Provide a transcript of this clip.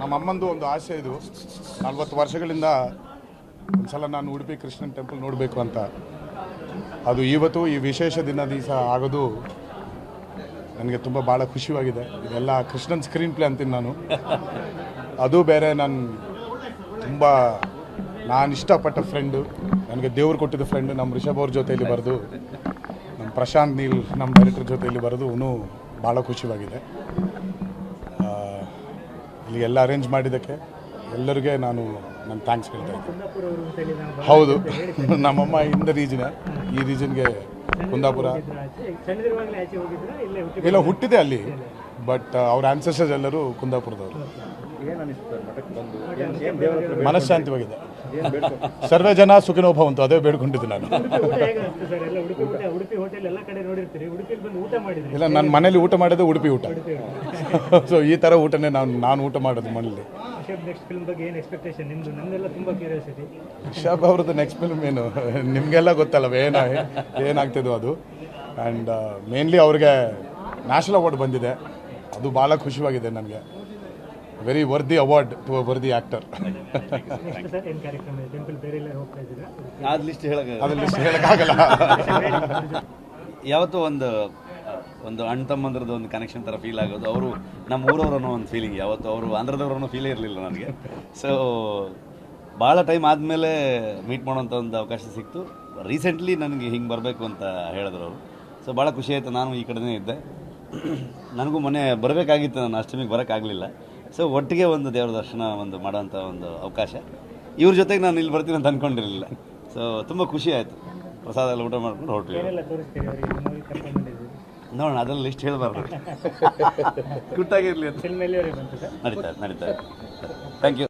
ನಮ್ಮ ಅಮ್ಮಂದು ಒಂದು ಆಸೆ ಇದು. ನಲ್ವತ್ತು ವರ್ಷಗಳಿಂದ ಒಂದ್ಸಲ ನಾನು ಉಡುಪಿ ಕೃಷ್ಣನ್ ಟೆಂಪಲ್ ನೋಡಬೇಕು ಅಂತ. ಅದು ಇವತ್ತು ಈ ವಿಶೇಷ ದಿನ ದಿವಸ ಆಗೋದು ನನಗೆ ತುಂಬ ಭಾಳ ಖುಷಿಯಾಗಿದೆ. ಇದೆಲ್ಲ ಕೃಷ್ಣನ್ ಸ್ಕ್ರೀನ್ ಪ್ಲೇ ಅಂತೀನಿ ನಾನು. ಅದು ಬೇರೆ ನಾನು ತುಂಬ ನಾನು ಇಷ್ಟಪಟ್ಟ ಫ್ರೆಂಡು ನನಗೆ ದೇವ್ರು ಕೊಟ್ಟಿದ್ದ ಫ್ರೆಂಡು ನಮ್ಮ ರಿಷಬ್ ಅವ್ರ ಜೊತೆಯಲ್ಲಿ ಬರೆದು ನಮ್ಮ ಪ್ರಶಾಂತ್ ನೀಲ್ ನಮ್ಮ ಡೈರೆಕ್ಟರ್ ಜೊತೆಯಲ್ಲಿ ಬರೆದು ಭಾಳ ಖುಷಿಯಾಗಿದೆ. ಇಲ್ಲಿಗೆಲ್ಲ ಅರೇಂಜ್ ಮಾಡಿದ್ದಕ್ಕೆ ಎಲ್ಲರಿಗೆ ನಾನು ನನ್ನ ಥ್ಯಾಂಕ್ಸ್ ಹೇಳ್ತಾ ಇದ್ದೀನಿ. ಹೌದು. ನಮ್ಮಮ್ಮ ಇಂದ ರೀಜನ್ ಈ ರೀಜನ್ಗೆ ಕುಂದಾಪುರ. ಇಲ್ಲ ಎಲ್ಲ ಹುಟ್ಟಿದೆ ಅಲ್ಲಿ. ಬಟ್ ಅವ್ರ ಆನ್ಸರ್ಸ್ ಎಲ್ಲರೂ ಕುಂದಾಪುರದವರು. ಏನ್ ಅನಿಸ್ತು ಸರ್ ಮಠಕ್ಕೆ ಬಂದು? ಏನ್ ಏನ್ ದೇವರ ಹತ್ರ ಮನಃಶಾಂತಿವಾಗಿದೆ ಸರ್ವೇ ಜನ ಸುಖಿನೋಭವಂತು ಅದೇ ಬೇಡ್ಕೊಂಡಿದ್ದೆ ನಾನು. ಎಲ್ಲ ಎಲ್ಲ ಇಲ್ಲ ನನ್ನ ಮನೇಲಿ ಊಟ ಮಾಡಿದ್ದು ಉಡುಪಿ ಊಟ. ಸೊ ಈ ಥರ ಊಟನೇ ನಾನು ನಾನು ಊಟ ಮಾಡೋದು ಮನೇಲಿ ರಿಷಬ್ ನೆಕ್ಸ್ಟ್ ಫಿಲ್ಮ್ ಬಗ್ಗೆ ಏನು ಎಕ್ಸ್ಪೆಕ್ಟೇಷನ್ ನಿಮ್ದು? ನಮ್ದೆಲ್ಲ ತುಂಬಾ ಕ್ಯೂರಿಯಾಸಿಟಿ ರಿಷಬ್ ಅವ್ರದ್ದು ನೆಕ್ಸ್ಟ್ ಫಿಲ್ಮ್ ಏನು? ನಿಮಗೆಲ್ಲ ಗೊತ್ತಲ್ಲ ಏನ ಏನಾಗ್ತಿದ್ವು ಅದು? ಆ್ಯಂಡ್ ಮೇನ್ಲಿ ಅವ್ರಿಗೆ ನ್ಯಾಷನಲ್ ಅವಾರ್ಡ್ ಬಂದಿದೆ. ಅದು ಭಾಳ ಖುಷಿಯಾಗಿದೆ ನನಗೆ. Very worthy award to a worthy ಇದ್ದೀರಾ? ಆದ ಲಿಸ್ಟ್ ಹೇಳೋಕ್ಕಾಗಲ್ಲ. ಯಾವತ್ತೂ ಒಂದು ಒಂದು ಅಣ್ಣ ತಮ್ಮಂದ್ರದ್ದು ಒಂದು ಕನೆಕ್ಷನ್ ಥರ ಫೀಲ್ ಆಗೋದು. ಅವರು ನಮ್ಮ ಊರವ್ರು ಅನ್ನೋ ಒಂದು ಫೀಲಿಂಗ್ ಯಾವತ್ತು ಅವರು ಆಂಧ್ರದವ್ರು ಫೀಲೇ ಇರಲಿಲ್ಲ ನನಗೆ. ಸೊ ಭಾಳ ಟೈಮ್ ಆದಮೇಲೆ ಮೀಟ್ ಮಾಡೋಂಥ ಒಂದು ಅವಕಾಶ ಸಿಕ್ತು. ರೀಸೆಂಟ್ಲಿ ನನಗೆ ಹಿಂಗೆ ಬರಬೇಕು ಅಂತ ಹೇಳಿದ್ರು ಅವರು. ಸೊ ಭಾಳ ಖುಷಿ ಆಯಿತು. ನಾನು ಈ ಕಡೆನೇ ಇದ್ದೆ. ನನಗೂ ಮೊನ್ನೆ ಬರಬೇಕಾಗಿತ್ತು. ನಾನು ಅಷ್ಟಮಿಗೆ ಬರೋಕ್ಕಾಗಲಿಲ್ಲ. ಸೊ ಒಟ್ಟಿಗೆ ಒಂದು ದೇವ್ರ ದರ್ಶನ ಒಂದು ಮಾಡೋಂಥ ಒಂದು ಅವಕಾಶ. ಇವ್ರ ಜೊತೆಗೆ ನಾನು ಇಲ್ಲಿ ಬರ್ತೀನಿ ಅಂತ ಅಂದ್ಕೊಂಡಿರಲಿಲ್ಲ ಸೊ ತುಂಬ ಖುಷಿ ಆಯಿತು. ಪ್ರಸಾದ ಎಲ್ಲ ಊಟ ಮಾಡ್ಕೊಂಡು ಹೊರಟ್ವಿ. ನೋಡೋಣ ಅದೆಲ್ಲ ಲಿಸ್ಟ್ ಹೇಳಬಾರ್ದು. ಗುಟ್ಟಾಗಿರಲಿ ಅಂತ. ನಡೀತಾ ನಡೀತಾ ಥ್ಯಾಂಕ್ ಯು